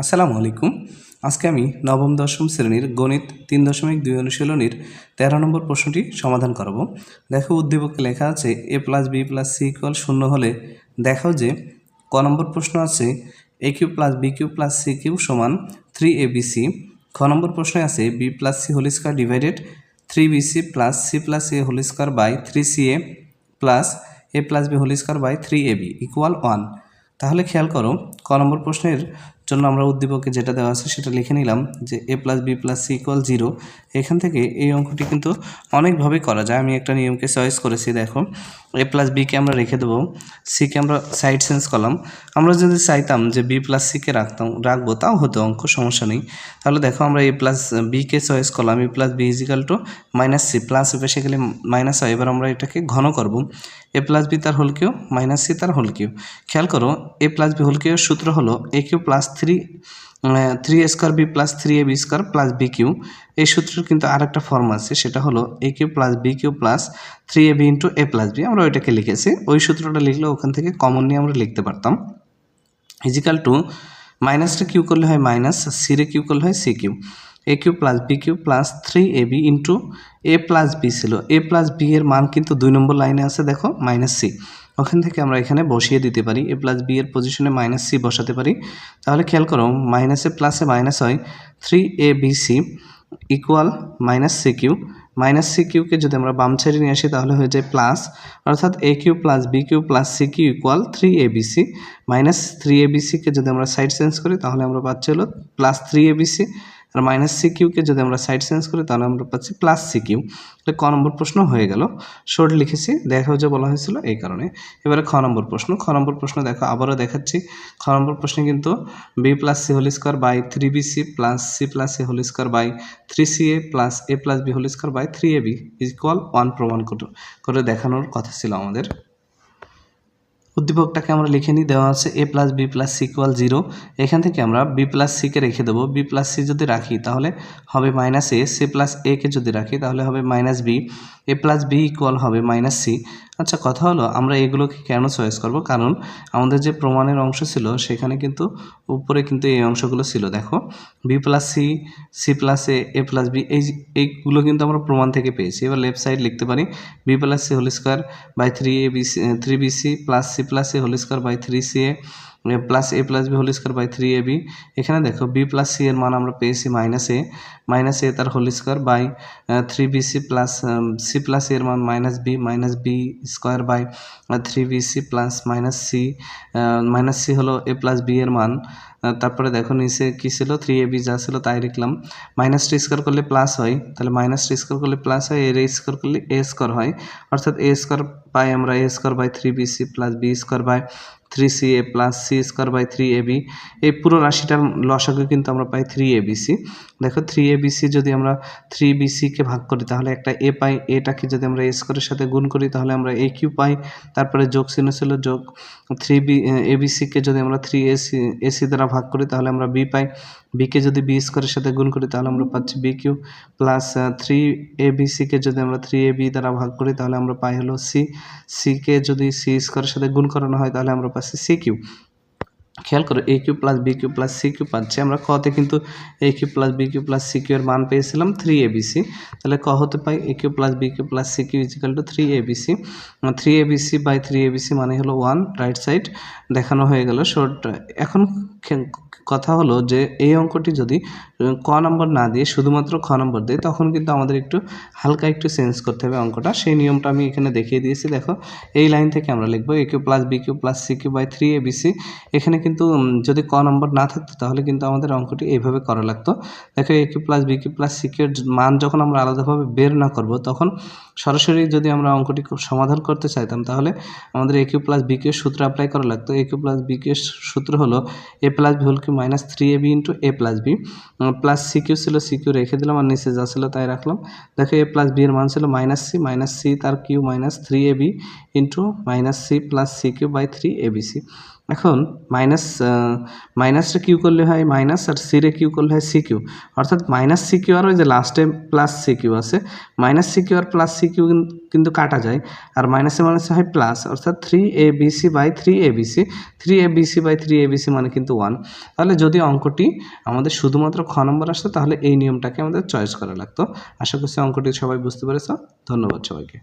আসসালামু আলাইকুম। আজকে আমি নবম, দশম শ্রেণির গণিত তিন দশমিক দুই অনুশীলনীর তেরো নম্বর প্রশ্নটি সমাধান করাবো। দেখো উদ্দীপকে লেখা আছে, A plus B plus C equal শূন্য হলে দেখাও যে ক নম্বর প্রশ্ন আছে, A cube plus B cube plus C cube সমান থ্রি এ বি সি। খ নম্বর প্রশ্নে আছে, B plus C whole square divided three B C plus C plus A whole square by three C A plus A plus B whole square by three A B equal one. তাহলে খেয়াল করো, ক নম্বর প্রশ্নের জন্য আমরা উদ্দীপকে যেটা দেওয়া আছে সেটা লিখে নিলাম যে A plus B plus C equal zero এখান থেকে এই অঙ্কটি কিন্তু অনেকভাবে করা যায়। আমি একটা নিয়মকে চয়েস করেছি, দেখো। এ প্লাস বিকে আমরা রেখে দেবো। সিকে আমরা সাইড চেঞ্জ করলাম। আমরা যদি চাইতাম যে বি প্লাস সিকে রাখতাম রাখব, তাও হতো, অঙ্ক সমস্যা নেই। তাহলে দেখো আমরা এ প্লাস বিকে চয়েস করলাম। A plus B equal to minus C plus এসে গেলে মাইনাস হয়। এবার আমরা এটাকে ঘন করব। এ প্লাস বি তার হোল কিউ মাইনাস সি তার হোল কিউ খেয়াল করো A plus B whole cube সূত্র হলো A cube plus three three A square B plus three A B square plus B cube এই সূত্রের কিন্তু আর একটা ফর্ম আছে, সেটা হলো A cube plus B cube plus three A B into A plus B আমরা ওইটাকে লিখেছি। ওই সূত্রটা লিখলে ওখান থেকে কমন নিয়ে আমরা লিখতে পারতাম। ইজিক্যাল টু মাইনাসটা কিউ করলে হয় মাইনাস সিরে কিউ করলে হয় C cube A cube plus B cube plus three A B into A plus B ছিল। এ প্লাস বি এর মান কিন্তু দুই নম্বর লাইনে আছে, দেখো মাইনাস সি ওখান থেকে আমরা এখানে বসিয়ে দিতে পারি, এ প্লাস বি এর পজিশনে মাইনাস সি বসাতে পারি। তাহলে খেয়াল করো মাইনাসে প্লাসে মাইনাস হয় three A B C equal minus C cube minus C কিউকে যদি আমরা বাম সাইডে নিয়ে আসি, তাহলে হয়ে যায় প্লাস অর্থাৎ A Q plus B Q plus C Q equal three A B C minus three A B সিকে যদি আমরা সাইড চেঞ্জ করি, তাহলে আমরা পাচ্ছি হলো plus three A B C R minus C কিউকে যদি আমরা সাইড চেঞ্জ করি, তাহলে আমরা পাচ্ছি প্লাস সি কিউ তাহলে ক নম্বর প্রশ্ন হয়ে গেল। শর্ট লিখেছি, দেখা যে বলা হয়েছিল এই কারণে। এবারে খ নম্বর প্রশ্ন। খ নম্বর প্রশ্ন দেখো, আবারও দেখাচ্ছি। খ নম্বর প্রশ্নে কিন্তু B plus C whole square by three B C plus C plus A whole square by three C A plus A plus B whole square by three A B is equal one প্রমাণ করে দেখানোর কথা ছিল আমাদের। উদ্দীপকটাকে আমরা লিখে নিই, দেওয়া আছে A plus B plus C equal zero এখান থেকে আমরা বি প্লাস সিকে রেখে দেবো। বি প্লাস সি যদি রাখি, তাহলে হবে মাইনাস এ সি প্লাস একে যদি রাখি, তাহলে হবে minus B A plus B equal হবে মাইনাস সি আচ্ছা কথা হলো আমরা এগুলোকে কেন চয়েস করব? কারণ আমাদের যে প্রমাণের অংশ ছিল, সেখানে কিন্তু উপরে কিন্তু এই অংশগুলো ছিল। দেখো B plus C C plus A A plus B এই এইগুলো কিন্তু আমরা প্রমাণ থেকে পেয়েছি। এবার লেফট সাইড লিখতে পারি B plus C whole square by three A B C three B C plus C plus A whole square by three C A plus A plus B whole square by three A B এখানে দেখো B plus C এর মান আমরা পেয়েছি minus A minus A তার whole square by three B C plus C plus এর মান minus B minus B square by three B C plus minus C minus C হলো এ প্লাস বি এর মান। তারপরে দেখো নিচে কী ছিল? থ্রি এ বি যা ছিল তাই লিখলাম। মাইনাস টি স্কোয়ার করলে প্লাস হয়, তাহলে মাইনাস টি স্কোয়ার করলে প্লাস হয় এর স্কোয়ার করলে এ স্কোয়ার হয়। অর্থাৎ এ স্কোয়ার পাই আমরা A square by three B C plus B square by three C A plus C square by three A B এই পুরো রাশিটার লসাগু কিন্তু আমরা পাই থ্রি এ বি সি দেখো থ্রি এ বি সি যদি আমরা থ্রি বি সিকে ভাগ করি, তাহলে একটা এ পাই এটাকে যদি আমরা এ স্কোয়ারের সাথে গুণ করি, তাহলে আমরা এ কিউ পাই। তারপরে যোগ চিহ্ন ছিল যোগ। থ্রি বি এ বি সিকে যদি আমরা three A C A C দ্বারা ভাগ করি, তাহলে আমরা বি পাই। বিকে যদি বি স্কোয়ারের সাথে গুণ করি, তাহলে আমরা পাচ্ছি B cube plus three A B সিকে যদি আমরা থ্রি এ বি দ্বারা ভাগ করি, তাহলে আমরা পাই হলো সি সিকে যদি সি স্কোয়ারের সাথে গুণ করানো হয়, তাহলে আমরা পাচ্ছি সি কিউ খেয়াল করো A cube plus B cube plus C cube পাচ্ছি আমরা। কতে কিন্তু A cube plus B cube plus C cube মান পেয়েছিলাম থ্রি এবিসি তাহলে ক হতে পাই এ Q plus B Q plus C Q is equal to three A B C three A B C by three A B C মানে হলো one right side দেখানো হয়ে গেল। শর্ট এখন কথা হলো যে এই অঙ্কটি যদি ক নম্বর না দিয়ে শুধুমাত্র খ নম্বর দেয়, তখন কিন্তু আমাদের একটু হালকা একটু চেঞ্জ করতে হবে অঙ্কটা। সেই নিয়মটা আমি এখানে দেখিয়ে দিয়েছি, দেখো। এই লাইন থেকে আমরা লিখব A cube plus B cube plus C cube by three A B C এখানে কিন্তু যদি ক নম্বর না থাকতো, তাহলে কিন্তু আমাদের অঙ্কটি এইভাবে করা লাগতো। দেখো A cube plus B cube plus C কিউর মান যখন আমরা আলাদাভাবে বের না করব, তখন সরাসরি যদি আমরা অঙ্কটি সমাধান করতে চাইতাম, তাহলে আমাদের A cube plus B cube সূত্র অ্যাপ্লাই করা লাগতো। A cube plus B cube সূত্র হলো A plus B whole cube minus three A B into A plus B plus C cube ছিল সি কিউ রেখে দিলাম আর নিচে যা ছিল তাই রাখলাম। দেখো এ প্লাস বি এর মান ছিল মাইনাস সি মাইনাস সি তার cube minus three A B into minus C plus C cube by three A B C এখন মাইনাস মাইনাসটা কিউ করলে হয় মাইনাস আর সিরে কিউ করলে হয় সি কিউ অর্থাৎ মাইনাস সি কিউ আর ওই যে লাস্টে প্লাস সি কিউ আছে মাইনাস সি কিউ আর প্লাস সি কিউ কিন্তু কাটা যায়। আর মাইনাসে মাইনাসে হয় প্লাস অর্থাৎ three A B C by three A B C three A B C by three A B C মানে কিন্তু ওয়ান তাহলে যদি অঙ্কটি আমাদের শুধুমাত্র খ নম্বর আসতো, তাহলে এই নিয়মটাকে আমাদের চয়েস করা লাগতো। আশা করছি অঙ্কটি সবাই বুঝতে পেরেছ। ধন্যবাদ সবাইকে।